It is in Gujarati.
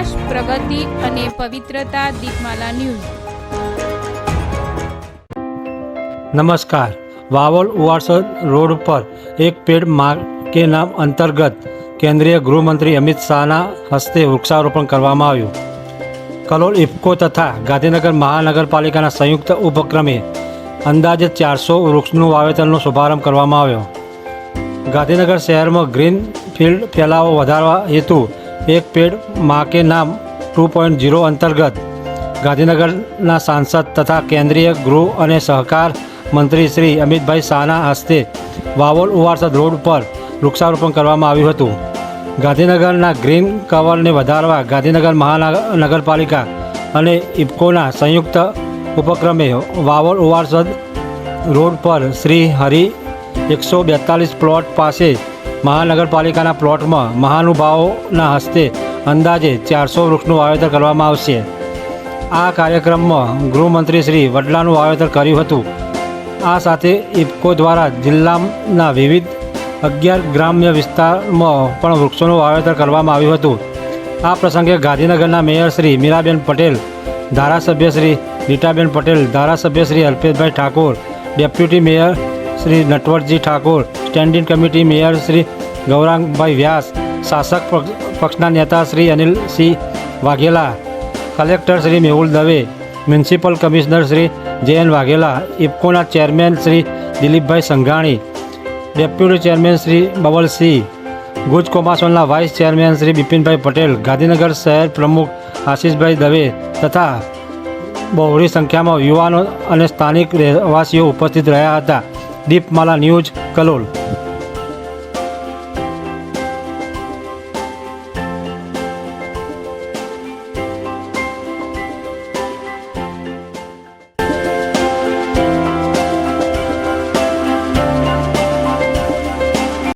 વિકાસ પ્રગતિ અને પવિત્રતા દીપમાલા ન્યૂઝ. નમસ્કાર. વાવોલ ઉવારસદ રોડ પર એક પેડ માર્કે નામ અંતર્ગત કેન્દ્રીય ગૃહમંત્રી અમિત શાહના હસ્તે વૃક્ષારોપણ કરવામાં આવ્યું. કલોલ, ઇફકો તથા ગાંધીનગર મહાનગરપાલિકાના સંયુક્ત ઉપક્રમે અંદાજે ચારસો વૃક્ષનું વાવેતરનો શુભારંભ કરવામાં આવ્યો. ગાંધીનગર શહેરમાં ગ્રીન ફિલ્ડ ફેલાવો વધારવા હેતુ એક પેડ મા કે નામ ટુ પોઈન્ટ ઝીરો અંતર્ગત ગાંધીનગરના સાંસદ તથા કેન્દ્રીય ગૃહ અને સહકાર મંત્રી શ્રી અમિતભાઈ શાહના હસ્તે વાવોલ ઉવારસદ રોડ પર વૃક્ષારોપણ કરવામાં આવ્યું હતું. ગાંધીનગરના ગ્રીન કવરને વધારવા ગાંધીનગર મહાનગરપાલિકા અને ઇફકોના સંયુક્ત ઉપક્રમે વાવોલ ઉવારસદ રોડ પર શ્રી હરિ એકસો બેતાલીસ પ્લોટ પાસે મહાનગરપાલિકાના પ્લોટમાં મહાનુભાવોના હસ્તે અંદાજે ચારસો વૃક્ષનું વાવેતર કરવામાં આવશે. આ કાર્યક્રમમાં ગૃહમંત્રી શ્રી વડલાનું વાવેતર કર્યું હતું. આ સાથે ઇફકો દ્વારા જિલ્લાના વિવિધ અગિયાર ગ્રામ્ય વિસ્તારમાં પણ વૃક્ષોનું વાવેતર કરવામાં આવ્યું હતું. આ પ્રસંગે ગાંધીનગરના મેયર શ્રી મીરાબેન પટેલ, ધારાસભ્ય શ્રી રીટાબેન પટેલ, ધારાસભ્ય Shri Alpeshbhai Thakor, deputy mayor Shri Natwarji Thakor standing committee mayor Shri Gaurangbhai Vyas, શાસક પક્ષ- પક્ષના નેતા Shri Anilsinh Vaghela collector Shri Mehul Dave municipal commissioner Shri J Vaghela, ઇફકોના chairman Shri Dilipbhai Sanghani deputy chairman Shri Bavalsinh ગુજ કોમાસોલના વાઇસ ચેરમેન શ્રી બિપિનભાઈ પટેલ, ગાંધીનગર શહેર પ્રમુખ આશીષભાઈ દવે તથા બહોળી સંખ્યામાં યુવાનો અને સ્થાનિક રહેવાસીઓ ઉપસ્થિત રહ્યા હતા. દીપમાલા ન્યૂઝ કલોલ